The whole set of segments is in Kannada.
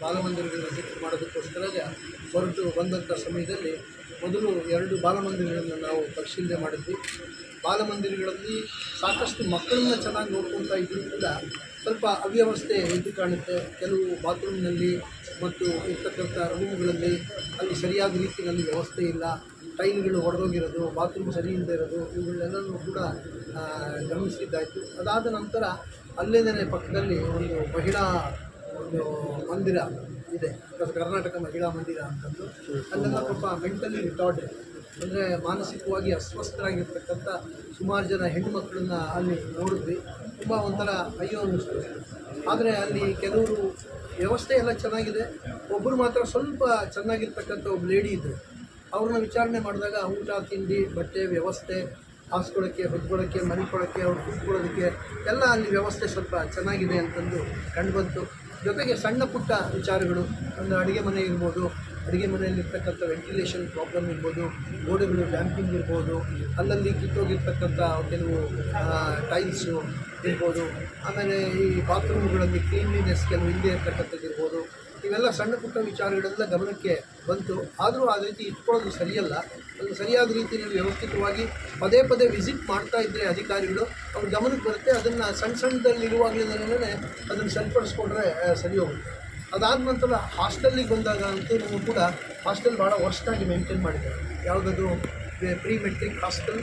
ಬಾಲಮಂದಿರಗಳನ್ನು ವಿಸಿಟ್ ಮಾಡೋದಕ್ಕೋಸ್ಕರ ಹೊರಟು ಬಂದಂಥ ಸಮಯದಲ್ಲಿ ಮೊದಲು ಎರಡು ಬಾಲಮಂದಿರಗಳನ್ನು ನಾವು ಪರಿಶೀಲನೆ ಮಾಡಿದ್ವಿ. ಬಾಲಮಂದಿರಗಳಲ್ಲಿ ಸಾಕಷ್ಟು ಮಕ್ಕಳನ್ನ ಚೆನ್ನಾಗಿ ನೋಡ್ಕೊತಾ ಇದ್ದರೂ ಸ್ವಲ್ಪ ಅವ್ಯವಸ್ಥೆ ಎದ್ದು ಕಾಣುತ್ತೆ. ಕೆಲವು ಬಾತ್ರೂಮ್ನಲ್ಲಿ ಮತ್ತು ಇರ್ತಕ್ಕಂಥ ರೂಮ್ಗಳಲ್ಲಿ ಅಲ್ಲಿ ಸರಿಯಾದ ರೀತಿಯಲ್ಲಿ ವ್ಯವಸ್ಥೆ ಇಲ್ಲ. ಟೈಲ್ಗಳು ಒಡೆದೋಗಿರೋದು, ಬಾತ್ರೂಮ್ ಸರಿ ಇಲ್ಲದೆ ಇರೋದು ಇವುಗಳನ್ನೆಲ್ಲನೂ ಕೂಡ ಗಮನಿಸಿದ್ದಾಯಿತು ಅದಾದ ನಂತರ ಅಲ್ಲೇನೇ ಪಕ್ಕದಲ್ಲಿ ಒಂದು ಮಹಿಳಾ ಒಂದು ಮಂದಿರ ಇದೆ. ಕರ್ನಾಟಕ ಮಹಿಳಾ ಮಂದಿರ ಅಂತಂದು. ಅಲ್ಲೆಲ್ಲ ಸ್ವಲ್ಪ ಮೆಂಟಲಿ ರಿಟಾರ್ಡ್. ಅಂದರೆ ಮಾನಸಿಕವಾಗಿ ಅಸ್ವಸ್ಥರಾಗಿರ್ತಕ್ಕಂಥ ಸುಮಾರು ಜನ ಹೆಣ್ಣುಮಕ್ಕಳನ್ನ ಅಲ್ಲಿ ನೋಡಿದ್ವಿ. ತುಂಬ ಒಂಥರ ಅಯ್ಯೋ ಅನ್ನಿಸ್ತು. ಆದರೆ ಅಲ್ಲಿ ಕೆಲವರು ವ್ಯವಸ್ಥೆ ಎಲ್ಲ ಚೆನ್ನಾಗಿದೆ. ಒಬ್ಬರು ಮಾತ್ರ ಸ್ವಲ್ಪ ಚೆನ್ನಾಗಿರ್ತಕ್ಕಂಥ ಒಬ್ಬ ಲೇಡಿ ಇದ್ದರು ಅವ್ರನ್ನ ವಿಚಾರಣೆ ಮಾಡಿದಾಗ ಊಟ, ತಿಂಡಿ, ಬಟ್ಟೆ, ವ್ಯವಸ್ಥೆ, ಹಾಸ್ಕೊಳ್ಳೋಕ್ಕೆ ಹೊದ್ಕೊಳ್ಳೋಕ್ಕೆ ಮಲ್ಕೊಳ್ಳೋಕ್ಕೆ ಅವ್ರು ಕೂತ್ಕೊಳ್ಳೋದಕ್ಕೆ ಎಲ್ಲ ಅಲ್ಲಿ ವ್ಯವಸ್ಥೆ ಸ್ವಲ್ಪ ಚೆನ್ನಾಗಿದೆ ಅಂತಂದು ಕಂಡುಬಂತು ಜೊತೆಗೆ ಸಣ್ಣ ಪುಟ್ಟ ವಿಚಾರಗಳು, ಒಂದು ಅಡುಗೆ ಮನೆ ಇರ್ಬೋದು, ಅಡುಗೆ ಮನೆಯಲ್ಲಿರ್ತಕ್ಕಂಥ ವೆಂಟಿಲೇಷನ್ ಪ್ರಾಬ್ಲಮ್ ಇರ್ಬೋದು, ಗೋಡೆಗಳು ಡ್ಯಾಂಪಿಂಗ್ ಇರ್ಬೋದು, ಅಲ್ಲಲ್ಲಿ ಕಿತ್ತೋಗಿರ್ತಕ್ಕಂಥ ಕೆಲವು ಟೈಲ್ಸು ಇರ್ಬೋದು, ಆಮೇಲೆ ಈ ಬಾತ್ರೂಮ್ಗಳಲ್ಲಿ ಕ್ಲೀನ್ಲಿನೆಸ್ ಕೆಲವು ಇಲ್ಲದೆ ಇರ್ತಕ್ಕಂಥದ್ದು ಇರ್ಬೋದು ಇವೆಲ್ಲ ಸಣ್ಣ ಪುಟ್ಟ ವಿಚಾರಗಳೆಲ್ಲ ಗಮನಕ್ಕೆ ಬಂತು. ಆದರೂ ಆ ರೀತಿ ಇಟ್ಕೊಳ್ಳೋದು ಸರಿಯಲ್ಲ. ಅದು ಸರಿಯಾದ ರೀತಿಯಲ್ಲಿ ವ್ಯವಸ್ಥಿತವಾಗಿ ಪದೇ ಪದೇ ವಿಸಿಟ್ ಮಾಡ್ತಾ ಇದ್ದರೆ ಅಧಿಕಾರಿಗಳು, ಅವ್ರ ಗಮನಕ್ಕೆ ಬರುತ್ತೆ. ಅದನ್ನು ಸಣ್ಣ ಸಣ್ಣದಲ್ಲಿರುವಾಗಲೇ ಅದನ್ನು ಸರಿಪಡಿಸ್ಕೊಂಡ್ರೆ ಸರಿ ಹೋಗುತ್ತೆ. ಅದಾದ ನಂತರ ಹಾಸ್ಟೆಲ್ಲಿಗೆ ಬಂದಾಗ ಅಂತೂ ಕೂಡ ಹಾಸ್ಟೆಲ್ ಭಾಳ ವರ್ಷಾಗಿ ಮೇಂಟೈನ್ ಮಾಡಿದ್ದಾರೆ ಯಾವುದದು pre matric hostel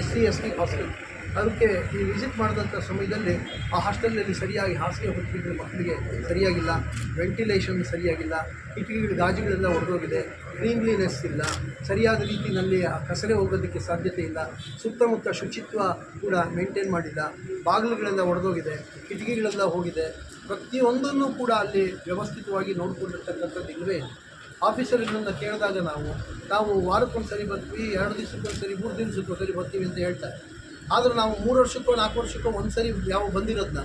S C S T hostel ಅದಕ್ಕೆ ಈ ವಿಸಿಟ್ ಮಾಡಿದಂಥ ಸಮಯದಲ್ಲಿ ಆ ಹಾಸ್ಟೆಲ್ನಲ್ಲಿ ಸರಿಯಾಗಿ ಹಾಸಿಗೆ ಹೊತ್ತಿದ್ರೆ ಮಕ್ಕಳಿಗೆ ಸರಿಯಾಗಿಲ್ಲ ವೆಂಟಿಲೇಷನ್ ಸರಿಯಾಗಿಲ್ಲ, ಕಿಟಕಿಗಳ, ಗಾಜುಗಳೆಲ್ಲ ಹೊರಗೋಗಿದೆ ಕ್ಲೀನ್ಲಿನೆಸ್ ಇಲ್ಲ, ಸರಿಯಾದ ರೀತಿಯಲ್ಲಿ ಆ ಕಸರೆ ಹೋಗೋದಕ್ಕೆ ಸಾಧ್ಯತೆ ಇಲ್ಲ, ಸುತ್ತಮುತ್ತ ಶುಚಿತ್ವ ಕೂಡ ಮೇಂಟೈನ್ ಮಾಡಿಲ್ಲ, ಬಾಗಿಲುಗಳೆಲ್ಲ ಒಡೆದೋಗಿದೆ, ಕಿಟಕಿಗಳೆಲ್ಲ ಹೋಗಿದೆ. ಪ್ರತಿಯೊಂದನ್ನು ಕೂಡ ಅಲ್ಲಿ ವ್ಯವಸ್ಥಿತವಾಗಿ ನೋಡಿಕೊಂಡಿರ್ತಕ್ಕಂಥದ್ದು ಇಲ್ಲವೇ ಇಲ್ಲ ಆಫೀಸರ್ಗಳನ್ನ ಕೇಳಿದಾಗ ನಾವು ನಾವು ವಾರಕ್ಕೊಂದು ಸರಿ ಬರ್ತೀವಿ, ಎರಡು ದಿವಸಕ್ಕೊಂದು ಸರಿ ಮೂರು ದಿವಸಕ್ಕೊಂದು ಸರಿ ಬರ್ತೀವಿ ಅಂತ ಹೇಳ್ತಾರೆ ಆದ್ರೆ ನಾವು ಮೂರು ವರ್ಷಕ್ಕೋ, ನಾಲ್ಕು ವರ್ಷಕ್ಕೋ ಒಂದು ಸರಿ ಯಾವ ಬಂದಿರೋದನ್ನ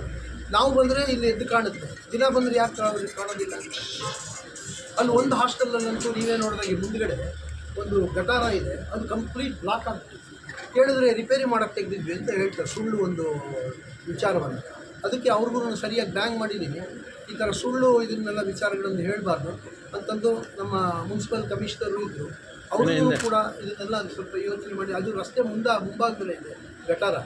ನಾವು ಬಂದರೆ ಇಲ್ಲಿ ಎದ್ದು ಕಾಣುತ್ತೆ. ದಿನ ಬಂದರೆ ಯಾಕೆ ಕಾಣೋದಿಲ್ಲ ಕಾಣೋದಿಲ್ಲ ಅಲ್ಲಿ ಒಂದು ಹಾಸ್ಟೆಲಲ್ಲಂತೂ ನೀವೇ ನೋಡಿದಾಗ ಮುಂದುಗಡೆ ಒಂದು ಗಟಾರ ಇದೆ. ಅದು ಕಂಪ್ಲೀಟ್ ಬ್ಲಾಕ್ ಆಗ್ತದೆ ಕೇಳಿದ್ರೆ ರಿಪೇರಿ ಮಾಡೋಕ್ಕೆ ತೆಗೆದಿದ್ವಿ ಅಂತ ಹೇಳ್ತಾರೆ, ಸುಳ್ಳು ಒಂದು ವಿಚಾರವನ್ನು. ಅದಕ್ಕೆ ಅವ್ರಿಗೂ ಸರಿಯಾಗಿ ಬ್ಯಾಂಗ್ ಮಾಡಿದ್ದೀನಿ ಈ ಥರ ಸುಳ್ಳು ಇದನ್ನೆಲ್ಲ ವಿಚಾರಗಳನ್ನು ಹೇಳಬಾರ್ದು ಅಂತಂದು ನಮ್ಮ ಮುನ್ಸಿಪಲ್ ಕಮಿಷನರು ಇದ್ದರು ಅವರು ಕೂಡ ಇದನ್ನೆಲ್ಲ ಸ್ವಲ್ಪ ಯೋಚನೆ ಮಾಡಿ ಅದು ರಸ್ತೆ ಮುಂದೆ ಮುಂಭಾಗದಲ್ಲೇ ಇದೆ ಗಟಾರ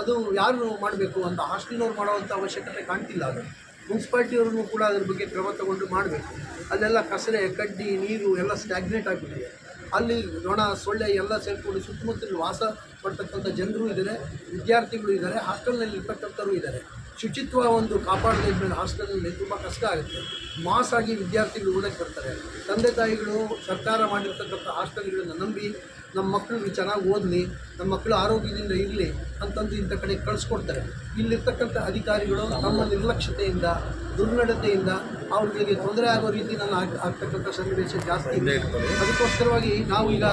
ಅದು ಯಾರು ಮಾಡಬೇಕು ಅಂತ ಹಾಸ್ಟೆಲ್ನವ್ರು ಮಾಡುವಂಥ ಅವಶ್ಯಕತೆ ಕಾಣ್ತಿಲ್ಲ ಅದು. ಮುನ್ಸಿಪಾಲ್ಟಿಯವ್ರಿಗೂ ಕೂಡ ಅದ್ರ ಬಗ್ಗೆ ಕ್ರಮ ತಗೊಂಡು ಮಾಡಬೇಕು. ಅಲ್ಲೆಲ್ಲ ಕಸರೆ ಕಡ್ಡಿ ನೀರು ಎಲ್ಲ ಸ್ಟ್ಯಾಗ್ನೇಟ್ ಆಗಿಬಿಟ್ಟಿದೆ. ಅಲ್ಲಿ ನೊಣ ಸೊಳ್ಳೆ ಎಲ್ಲ ಸೇರಿಕೊಂಡು ಸುತ್ತಮುತ್ತಲು ವಾಸ ಪಡ್ತಕ್ಕಂಥ ಜನರು ಇದ್ದಾರೆ ವಿದ್ಯಾರ್ಥಿಗಳು ಇದ್ದಾರೆ ಹಾಸ್ಟೆಲ್ನಲ್ಲಿ ಇರ್ತಕ್ಕಂಥವ್ರು ಇದ್ದಾರೆ ಶುಚಿತ್ವ ಒಂದು ಕಾಪಾಡದೇ ಇದ್ಮೇಲೆ ಹಾಸ್ಟೆಲ್ನಲ್ಲಿ ತುಂಬ ಕಷ್ಟ ಆಗುತ್ತೆ. ಮಾಸ್ ಆಗಿ ವಿದ್ಯಾರ್ಥಿಗಳು ಓದಕ್ಕೆ ಬರ್ತಾರೆ. ತಂದೆ ತಾಯಿಗಳು ಸರ್ಕಾರ ಮಾಡಿರ್ತಕ್ಕಂಥ ಹಾಸ್ಟೆಲ್ಗಳನ್ನು ನಂಬಿ ನಮ್ಮ ಮಕ್ಕಳು ಚೆನ್ನಾಗಿ ಓದಲಿ, ನಮ್ಮ ಮಕ್ಕಳು ಆರೋಗ್ಯದಿಂದ ಇರಲಿ ಅಂತಂದು ಇಂಥ ಕಡೆ ಕಳಿಸ್ಕೊಡ್ತಾರೆ. ಇಲ್ಲಿರ್ತಕ್ಕಂಥ ಅಧಿಕಾರಿಗಳು ನಮ್ಮ ನಿರ್ಲಕ್ಷ್ಯತೆಯಿಂದ, ದುರ್ನಡತೆಯಿಂದ ಅವ್ರಿಗೆ ತೊಂದರೆ ಆಗೋ ರೀತಿ ನಾನು ಆಗ ಆಗ್ತಕ್ಕಂಥ ಸನ್ನಿವೇಶ ಜಾಸ್ತಿ ಇದೆ. ಅದಕ್ಕೋಸ್ಕರವಾಗಿ ನಾವು ಈಗ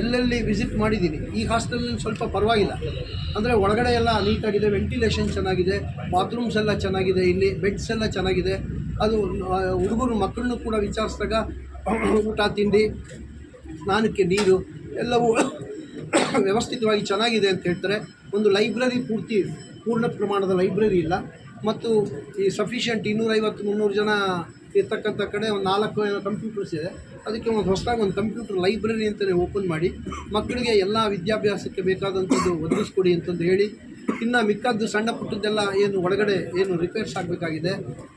ಎಲ್ಲೆಲ್ಲಿ ವಿಸಿಟ್ ಮಾಡಿದ್ದೀವಿ ಈ ಹಾಸ್ಟೆಲ್ನಲ್ಲಿ ಸ್ವಲ್ಪ ಪರವಾಗಿಲ್ಲ. ಅಂದರೆ ಒಳಗಡೆ ಎಲ್ಲ ನೀಟಾಗಿದೆ, ವೆಂಟಿಲೇಷನ್ ಚೆನ್ನಾಗಿದೆ ಬಾತ್ರೂಮ್ಸ್ ಎಲ್ಲ ಚೆನ್ನಾಗಿದೆ, ಇಲ್ಲಿ ಬೆಡ್ಸ್ ಎಲ್ಲ ಚೆನ್ನಾಗಿದೆ. ಅದು ಹುಡುಗರು ಮಕ್ಕಳನ್ನು ಕೂಡ ವಿಚಾರಿಸಿದಾಗ ಊಟ, ತಿಂಡಿ, ಸ್ನಾನಕ್ಕೆ ನೀರು ಎಲ್ಲವೂ ವ್ಯವಸ್ಥಿತವಾಗಿ ಚೆನ್ನಾಗಿದೆ ಅಂತ ಹೇಳ್ತಾರೆ. ಒಂದು ಲೈಬ್ರರಿ ಪೂರ್ತಿ, ಪೂರ್ಣ ಪ್ರಮಾಣದ ಲೈಬ್ರರಿ ಇಲ್ಲ. ಮತ್ತು ಈ ಸಫಿಷಿಯೆಂಟ್ ಇನ್ನೂರೈವತ್ತು, ಮುನ್ನೂರು ಜನ ಇರ್ತಕ್ಕಂಥ ಕಡೆ ಒಂದು ನಾಲ್ಕು ಕಂಪ್ಯೂಟರ್ಸ್ ಇದೆ. ಅದಕ್ಕೆ ಒಂದು ಹೊಸದಾಗಿ ಒಂದು ಕಂಪ್ಯೂಟರ್ ಲೈಬ್ರರಿ ಅಂತಲೇ ಓಪನ್ ಮಾಡಿ ಮಕ್ಕಳಿಗೆ ಎಲ್ಲ ವಿದ್ಯಾಭ್ಯಾಸಕ್ಕೆ ಬೇಕಾದಂಥದ್ದು ಒದಗಿಸ್ಕೊಡಿ ಅಂತಂದು ಹೇಳಿ ಇನ್ನು ಮಿಕ್ಕದ್ದು ಸಣ್ಣ ಪುಟ್ಟದ್ದೆಲ್ಲ ಏನು ಒಳಗಡೆ ಏನು ರಿಪೇರ್ಸ್ ಆಗಬೇಕಾಗಿದೆ,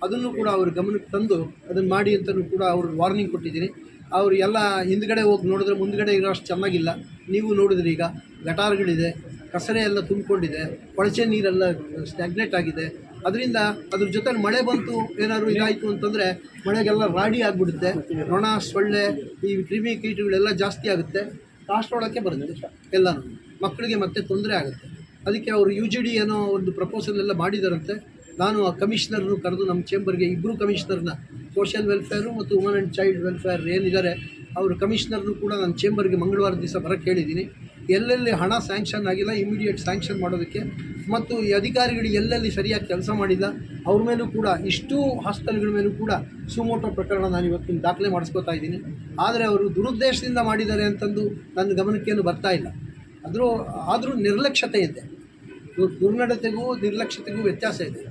ಅದನ್ನು ಕೂಡ ಅವ್ರ ಗಮನಕ್ಕೆ ತಂದು ಅದನ್ನು ಮಾಡಿ ಅಂತಲೂ ಕೂಡ ಅವ್ರಿಗೆ ವಾರ್ನಿಂಗ್ ಕೊಟ್ಟಿದ್ದೀನಿ. ಅವರು ಎಲ್ಲ ಹಿಂದ್ಗಡೆ ಹೋಗಿ ನೋಡಿದ್ರೆ ಮುಂದ್ಗಡೆ ಇರೋ ಅಷ್ಟು ಚೆನ್ನಾಗಿಲ್ಲ. ನೀವು ನೋಡಿದ್ರಿ ಈಗ ಗಟಾರ್ಗಳಿದೆ, ಕಸರೆ ಎಲ್ಲ ತುಂಬಿಕೊಂಡಿದೆ, ಕೊಳಚೆ ನೀರೆಲ್ಲ ಸ್ಟ್ಯಾಗ್ನೇಟ್ ಆಗಿದೆ. ಅದರಿಂದ ಅದ್ರ ಜೊತೆ ಮಳೆ ಬಂತು, ಏನಾದರೂ ಇದಾಯಿತು ಅಂತಂದರೆ ಮಳೆಗೆಲ್ಲ ರಾಡಿ ಆಗಿಬಿಡುತ್ತೆ. ನೊಣ, ಸೊಳ್ಳೆ, ಈ ಕ್ರಿಮಿ ಕೀಟಗಳೆಲ್ಲ ಜಾಸ್ತಿ ಆಗುತ್ತೆ. ಕಾಸ್ಟ್ರೊಳಕ್ಕೆ ಬರುತ್ತೆ ಎಲ್ಲನೂ. ಮಕ್ಕಳಿಗೆ ಮತ್ತೆ ತೊಂದರೆ ಆಗುತ್ತೆ. ಅದಕ್ಕೆ ಅವರು ಯು ಜಿ ಡಿ ಏನೋ ಒಂದು ಪ್ರಪೋಸಲ್ ಎಲ್ಲ ಮಾಡಿದಾರಂತೆ. ನಾನು ಆ ಕಮಿಷನರ್ನು ಕರೆದು ನಮ್ಮ ಚೇಂಬರ್ಗೆ ಇಬ್ಬರು ಕಮಿಷನರ್ನ ಸೋಷಿಯಲ್ ವೆಲ್ಫೇರು ಮತ್ತು ವುಮನ್ ಆ್ಯಂಡ್ ಚೈಲ್ಡ್ ವೆಲ್ಫೇರ್ ಏನಿದ್ದಾರೆ, ಅವರು ಕಮಿಷನರ್ನು ಕೂಡ ನಾನು ಚೇಂಬರ್ಗೆ ಮಂಗಳವಾರ ದಿವಸ ಬರೋಕ್ಕೆ ಹೇಳಿದ್ದೀನಿ. ಎಲ್ಲೆಲ್ಲಿ ಹಣ ಸ್ಯಾಂಕ್ಷನ್ ಆಗಿಲ್ಲ ಇಮಿಡಿಯೇಟ್ ಸ್ಯಾಂಕ್ಷನ್ ಮಾಡೋದಕ್ಕೆ ಮತ್ತು ಈ ಅಧಿಕಾರಿಗಳು ಎಲ್ಲೆಲ್ಲಿ ಸರಿಯಾಗಿ ಕೆಲಸ ಮಾಡಿಲ್ಲ, ಅವ್ರ ಮೇಲೂ ಕೂಡ ಇಷ್ಟು ಹಾಸ್ಟೆಲ್ಗಳ ಮೇಲೂ ಕೂಡ ಸುಮೋಟೋ ಪ್ರಕರಣ ನಾನು ಇವತ್ತಿನ ದಾಖಲೆ ಮಾಡಿಸ್ಕೋತಾ ಇದ್ದೀನಿ. ಆದರೆ ಅವರು ದುರುದ್ದೇಶದಿಂದ ಮಾಡಿದ್ದಾರೆ ಅಂತಂದು ನನ್ನ ಗಮನಕ್ಕೇನು ಬರ್ತಾ ಇಲ್ಲ. ಆದರೂ ಆದರೂ ನಿರ್ಲಕ್ಷ್ಯತೆ ಇದೆ. ದುರ್ನಡತೆಗೂ, ನಿರ್ಲಕ್ಷ್ಯತೆಗೂ ವ್ಯತ್ಯಾಸ ಇದೆ.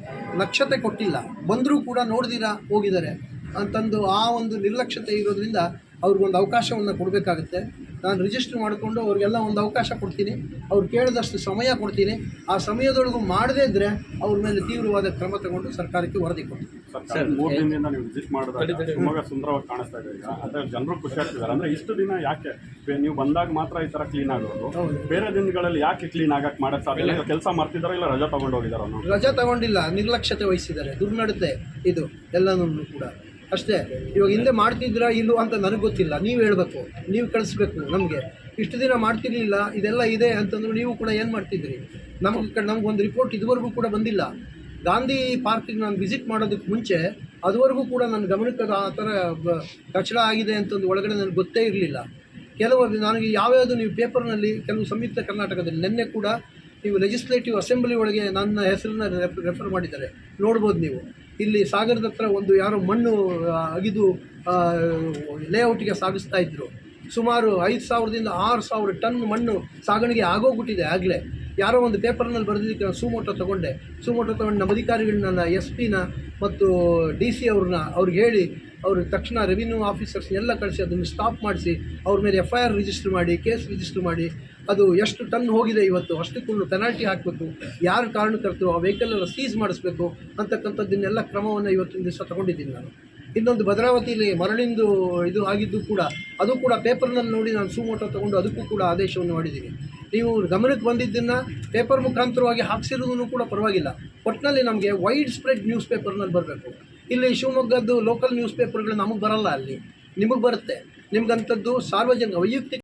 ಲಕ್ಷ್ಯತೆ ಕೊಟ್ಟಿಲ್ಲ. ಬಂದರೂ ಕೂಡ ನೋಡ್ದಿರಾ, ಹೋಗಿದ್ದಾರೆ ಅಂತಂದು ಆ ಒಂದು ನಿರ್ಲಕ್ಷ್ಯತೆ ಇರೋದ್ರಿಂದ ಅವ್ರಿಗೊಂದು ಅವಕಾಶವನ್ನು ಕೊಡಬೇಕಾಗುತ್ತೆ. ನಾನು ರಿಜಿಸ್ಟರ್ ಮಾಡಿಕೊಂಡು ಅವ್ರಿಗೆಲ್ಲ ಒಂದು ಅವಕಾಶ ಕೊಡ್ತೀನಿ. ಅವ್ರು ಕೇಳಿದಷ್ಟು ಸಮಯ ಕೊಡ್ತೀನಿ. ಆ ಸಮಯದೊಳಗೂ ಮಾಡದೇ ಇದ್ದರೆ ಅವ್ರ ಮೇಲೆ ತೀವ್ರವಾದ ಕ್ರಮ ತಗೊಂಡು ಸರ್ಕಾರಕ್ಕೆ ವರದಿ ಕೊಡ್ತೀನಿ. ಸರ್ ಮೂರು ದಿನದಿಂದ ನೀವು ವಿಸಿಟ್ ಮಾಡಿದಾಗ ಶಿವಮೊಗ್ಗ ಸುಂದರವಾಗಿ ಕಾಣಿಸ್ತಾ ಇದೆ ಈಗ. ಅದ್ರ ಜನರು ಖುಷಿ ಆಗ್ತಿದ್ದಾರೆ. ಅಂದ್ರೆ ಇಷ್ಟು ದಿನ ಯಾಕೆ ನೀವು ಬಂದಾಗ ಮಾತ್ರ ಈ ತರ ಕ್ಲೀನ್ ಆಗೋದು. ಬೇರೆ ದಿನಗಳಲ್ಲಿ ಯಾಕೆ ಕ್ಲೀನ್ ಆಗಕ್ ಮಾಡಕ್ ಸಾಧ್ಯ ಕೆಲಸ ಮಾಡ್ತಿದಾರೋ ಇಲ್ಲ ರಜಾ ತಗೊಂಡು ಹೋಗಿದಾರೋ ರಜಾ ತಗೊಂಡಿಲ್ಲ ನಿರ್ಲಕ್ಷ್ಯತೆ ವಹಿಸಿದ್ದಾರೆ ದುರ್ನಡತೆ ಇದು ಎಲ್ಲನೂ ಕೂಡ. ಅಷ್ಟೇ ಇವಾಗ ಹಿಂದೆ ಮಾಡ್ತಿದ್ರ ಇಲ್ಲೋ ಅಂತ ನನಗೆ ಗೊತ್ತಿಲ್ಲ. ನೀವು ಹೇಳಬೇಕು ನೀವು ಕಳಿಸ್ಬೇಕು ನಮಗೆ. ಇಷ್ಟು ದಿನ ಮಾಡ್ತಿರ್ಲಿಲ್ಲ ಇದೆಲ್ಲ ಇದೆ ಅಂತಂದ್ರೆ ನೀವು ಕೂಡ ಏನು ಮಾಡ್ತಿದ್ರಿ? ನಮಗೆ ಒಂದು ರಿಪೋರ್ಟ್ ಇದುವರೆಗೂ ಕೂಡ ಬಂದಿಲ್ಲ. ಗಾಂಧಿ ಪಾರ್ಕಿಗೆ ನಾನು ವಿಸಿಟ್ ಮಾಡೋದಕ್ಕೆ ಮುಂಚೆ ಅದುವರೆಗೂ ಕೂಡ ನನ್ನ ಗಮನಕ್ಕೆ ಆ ಥರ ಕಚಡ ಆಗಿದೆ ಅಂತಂದು ಒಳಗಡೆ ನನಗೆ ಗೊತ್ತೇ ಇರಲಿಲ್ಲ. ಕೆಲವು ನನಗೆ ಯಾವ್ಯಾವುದು ನೀವು ಪೇಪರ್ನಲ್ಲಿ, ಕೆಲವು ಸಂಯುಕ್ತ ಕರ್ನಾಟಕದಲ್ಲಿ, ನಿನ್ನೆ ಕೂಡ ನೀವು ಲೆಜಿಸ್ಲೇಟಿವ್ ಅಸೆಂಬ್ಲಿ ಒಳಗೆ ನನ್ನ ಹೆಸರನ್ನ ರೆಫ್ ರೆಫರ್ ಮಾಡಿದ್ದಾರೆ. ನೋಡ್ಬೋದು ನೀವು. ಇಲ್ಲಿ ಸಾಗರದ ಹತ್ರ ಒಂದು ಯಾರೋ ಮಣ್ಣು ಅಗಿದು ಲೇಔಟ್ಗೆ ಸಾಗಿಸ್ತಾ ಇದ್ದರು ಸುಮಾರು ಐದು ಸಾವಿರದಿಂದ ಆರು ಸಾವಿರ ಟನ್ ಮಣ್ಣು ಸಾಗಣೆಗೆ ಆಗೋಗ್ಬಿಟ್ಟಿದೆ ಆಗಲೇ. ಯಾರೋ ಒಂದು ಪೇಪರ್ನಲ್ಲಿ ಬರೆದಿದ್ದಕ್ಕೆ ನಾನು ಸುಮೋಟೋ ತೊಗೊಂಡೆ. ಸುಮೋಟೋ ತೊಗೊಂಡು ನಮ್ಮ ಅಧಿಕಾರಿಗಳನ್ನ, ಎಸ್ ಪಿನ ಮತ್ತು ಡಿ ಸಿ ಅವ್ರನ್ನ ಅವ್ರಿಗೆ ಹೇಳಿ, ಅವರು ತಕ್ಷಣ ರೆವಿನ್ಯೂ ಆಫೀಸರ್ಸ್ ಎಲ್ಲ ಕಳಿಸಿ ಅದನ್ನು ಸ್ಟಾಪ್ ಮಾಡಿಸಿ, ಅವ್ರ ಮೇಲೆ ಎಫ್ ಐ ಆರ್ ರಿಜಿಸ್ಟರ್ ಮಾಡಿ ಕೇಸ್ ರಿಜಿಸ್ಟರ್ ಮಾಡಿ, ಅದು ಎಷ್ಟು ಟನ್ ಹೋಗಿದೆ ಇವತ್ತು ಅಷ್ಟಕ್ಕೂ ಪೆನಾಲ್ಟಿ ಹಾಕಬೇಕು, ಯಾರು ಕಾರಣಕರ್ತರು ಆ ವೆಹಿಕಲನ್ನು ಸೀಸ್ ಮಾಡಿಸ್ಬೇಕು ಅಂತಕ್ಕಂಥದ್ದನ್ನೆಲ್ಲ ಕ್ರಮವನ್ನು ಇವತ್ತಿನ ದಿವಸ ತಗೊಂಡಿದ್ದೀನಿ ನಾನು. ಇನ್ನೊಂದು ಭದ್ರಾವತಿಯಲ್ಲಿ ಮರಳಿಂದು ಇದು ಆಗಿದ್ದು ಕೂಡ, ಅದು ಕೂಡ ಪೇಪರ್ನಲ್ಲಿ ನೋಡಿ ನಾನು ಸುಮೋಟೋ ತೊಗೊಂಡು ಅದಕ್ಕೂ ಕೂಡ ಆದೇಶವನ್ನು ಮಾಡಿದ್ದೀನಿ. ನೀವು ಗಮನಕ್ಕೆ ಬಂದಿದ್ದನ್ನು ಪೇಪರ್ ಮುಖಾಂತರವಾಗಿ ಹಾಕ್ಸಿರೋದನ್ನು ಕೂಡ ಪರವಾಗಿಲ್ಲ. ಒಟ್ಟಿನಲ್ಲಿ ನಮಗೆ ವೈಡ್ ಸ್ಪ್ರೆಡ್ ನ್ಯೂಸ್ ಪೇಪರ್ನಲ್ಲಿ ಬರಬೇಕು. ಇಲ್ಲಿ ಶಿವಮೊಗ್ಗದ್ದು ಲೋಕಲ್ ನ್ಯೂಸ್ ಪೇಪರ್ಗಳು ನಮಗೆ ಬರಲ್ಲ ಅಲ್ಲಿ. ನಿಮಗೆ ಬರುತ್ತೆ. ನಿಮ್ಗಂಥದ್ದು ಸಾರ್ವಜನಿಕ, ವೈಯಕ್ತಿಕ